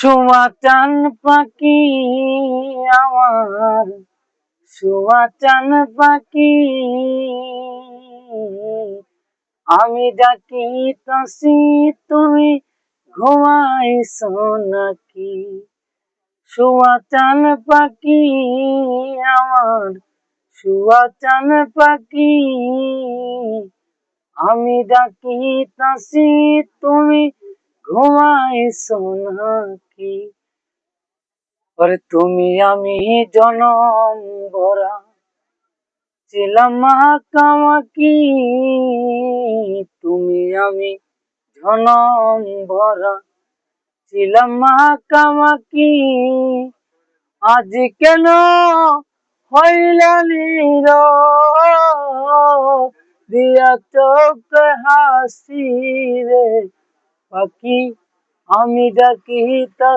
সোয়া চান পাখি আমার সোয়া চান পাখি। আমি ডাকি তাসি, তুমি ঘুমাইছো নাকি? সোয়া চান পাখি আমার সোয়া চান পাখি। আমি ডাকি তাসি, তুমি ঘুমাইছো নাকি ওরে তুমি আমি জনম ভরা। ছিলাম মাকামাকি তুমি আমি জনম ভরা। ছিলাম মাকামাকি আজ কেন হইলা নীর দিয়া চোখ হাসি রে। পাখি আমি ডাকি তা